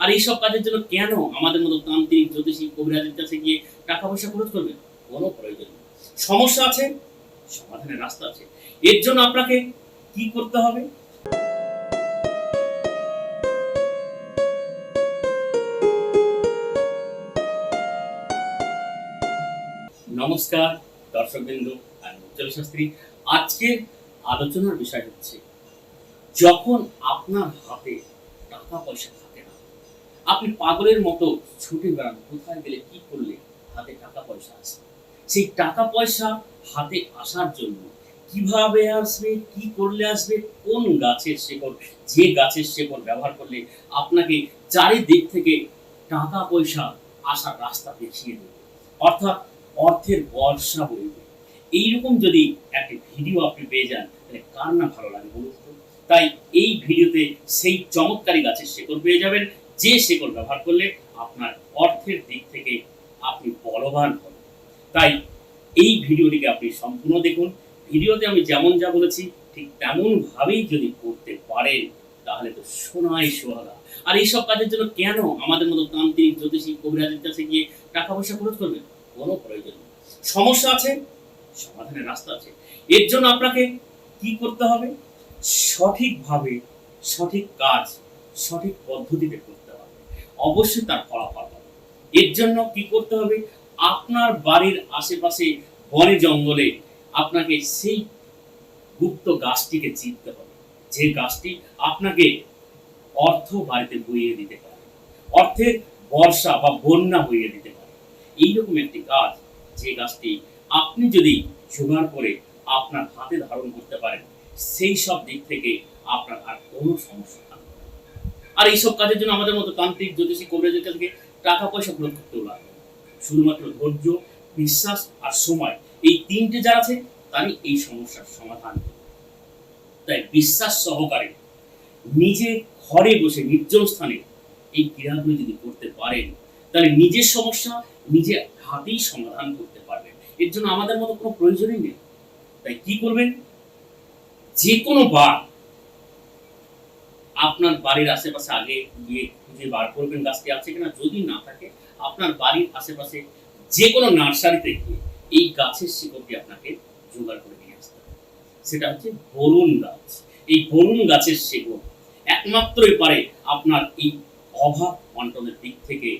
আর এইসব কাজের জন্য কেন আমাদের মতো তান্ত্রিক, জ্যোতিষী, কবিরাজের কাছে গিয়ে টাকা পয়সা খরচ করবেন? কোনো প্রয়োজন সমস্যা আছে? সমাধানের রাস্তা আছে। এর জন্য আপনাকে কি করতে হবে? নমস্কার, দর্শকবৃন্দ আমি উজ্জ্বল শাস্ত্রী। আজকের আলোচনার বিষয় হচ্ছে, যখন আপনার হাতে টাকা পয়সা আপনি পাগলের মতো ছুটে বেড়ান, কোথায় গেলে কি করলে হাতে টাকা পয়সা আসে? সেই টাকা পয়সা হাতে আসার জন্য কীভাবে আসবে, কি করলে আসবে, কোন গাছের শেকড়, যে গাছের শেকড় ব্যবহার করলে আপনাকে চারিদিক থেকে টাকা পয়সা আসার রাস্তা দেখিয়ে দেবে। অর্থাৎ অর্থের বর্ষা বইবে এইরকম যদি একটা ভিডিও আপনি পেয়ে যান, তাহলে কার না ভালো লাগে বলুন তাই এই ভিডিওতে সেই চমৎকারী গাছের শেকড় পেয়ে যাবেন। যে শেকড় ব্যবহার করলে আপনার অর্থের দিক থেকে আপনি বলবান হবেন। তাই এই ভিডিওটিকে আপনি সম্পূর্ণ দেখুন। ভিডিওতে আমি যেমন যা বলেছি, ঠিক তেমনভাবেই যদি করতে পারেন, তাহলে তো সোনাই সোহাগা আর এইসব কাজের জন্য কেন আমাদের মতো তান্ত্রিক, জ্যোতিষী, কবিরাজের কাছে গিয়ে টাকা পয়সা খরচ করবেন কোনো প্রয়োজন নেই। সমস্যা আছে, সমাধানের রাস্তা আছে। এর জন্য আপনাকে কি করতে হবে? সঠিকভাবে সঠিক কাজ, সঠিক পদ্ধতিতে করতে অবশ্যই তার ফলাফল হবে। এর জন্য কি করতে হবে? আপনার বাড়ির আশেপাশে বনে জঙ্গলে আপনাকে সেই গুপ্ত গাছটিকে চিনতে হবে। যে গাছটি আপনাকে অর্থ বাড়িতে বইয়ে দিতে পারে। অর্থের বর্ষা বা বন্যা বইয়ে দিতে পারে। এইরকম একটি গাছ, যে গাছটি আপনি যদি জোগাড় করে আপনার হাতে ধারণ করতে পারেন, সেই সব দিক থেকে আপনার আর কোনো সমস্যা আর এইসব কাজের জন্য আমাদের মতো তান্ত্রিক, জ্যোতিষী, কবিরাজের কাছে টাকা, পয়সা খরচ করতেও লাগবে শুধুমাত্র ধৈর্য, বিশ্বাস আর সময়, এই তিনটে যা আছে, তারই এই সমস্যার সমাধান। তাই বিশ্বাস সহকারে নিজে ঘরে বসে, নির্জন স্থানে এই ক্রিয়াগুলো যদি করতে পারেন, তাহলে নিজের সমস্যা নিজে হাতেই সমাধান করতে পারবেন। এর জন্য আমাদের মতো কোনো প্রয়োজনই নেই। তাই কি করবেন? যে কোনো বার আপনার বাড়ির আশেপাশে আগে গিয়ে খুঁজে বার করবেন গাছটি আছে কিনা? যদি না থাকে, আপনার বাড়ির আশেপাশে যে কোনো নার্সারিতে গিয়ে এই গাছের শিকড়টি আপনাকে জোগাড় করে নিয়ে আসতে হবে। সেটা হচ্ছে বরুণ গাছ। এই বরুণ গাছের শিকড় একমাত্রই পারে আপনার এই অভাব বন্টনের দিক থেকে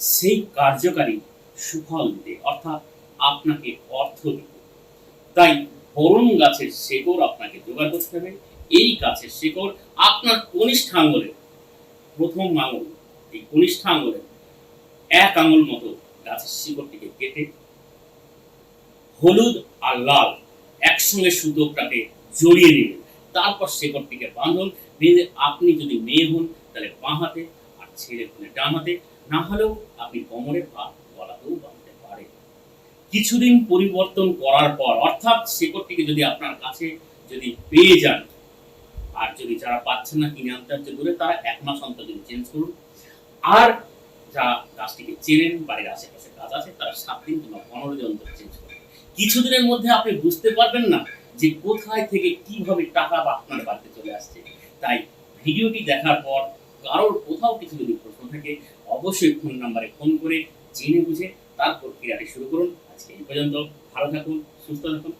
সেই কার্যকারী সুফল দিতে অর্থাৎ আপনাকে অর্থ দিতে তাই বরুণ গাছের শেকড় আপনাকে জোগাড় করতে হবে। এই গাছের শেকড় আপনার কনিষ্ঠ আঙুলে, প্রথম আঙুল, এই কনিষ্ঠ আঙুলে এক আঙুল মতো গাছের শিকড়টিকে কেটে হলুদ আর লাল একসঙ্গে সুতোটাকে জড়িয়ে নেবেন তারপর শেকড়টিকে বাঁধুন, বেঁধে আপনি যদি মেয়ে হন, তাহলে বাঁ হাতে আর ছেলে হলে ডান হাতে। না হলেও আপনি কোমরে বা গলাতেও বাঁধতে পারেন। কিছুদিন পরিবর্তন করার পর, অর্থাৎ শেকড়টিকে যদি আপনার কাছে যদি পেয়ে যান আর যদি যারা পাচ্ছেন না কিনে আনতে হচ্ছে দূরে তারা এক মাস অন্তর যদি চেঞ্জ করুন। আর যা গাছটিকে চেনেন, বাড়ির আশেপাশে গাছ আছে, তারা সাত দিন কিংবা পনেরো দিন অন্তর চেঞ্জ করুন। কিছুদিনের মধ্যে আপনি বুঝতে পারবেন না যে কোথায় থেকে কীভাবে টাকা বা আপনার বাড়িতে চলে আসছে। তাই ভিডিওটি দেখার পর কারোর কোথাও কিছু যদি প্রশ্ন থাকে, অবশ্যই ফোন নাম্বারে ফোন করে জেনে বুঝে তারপর ক্রিয়াটি শুরু করুন। আজকে এই পর্যন্ত, ভালো থাকুন, সুস্থ থাকুন।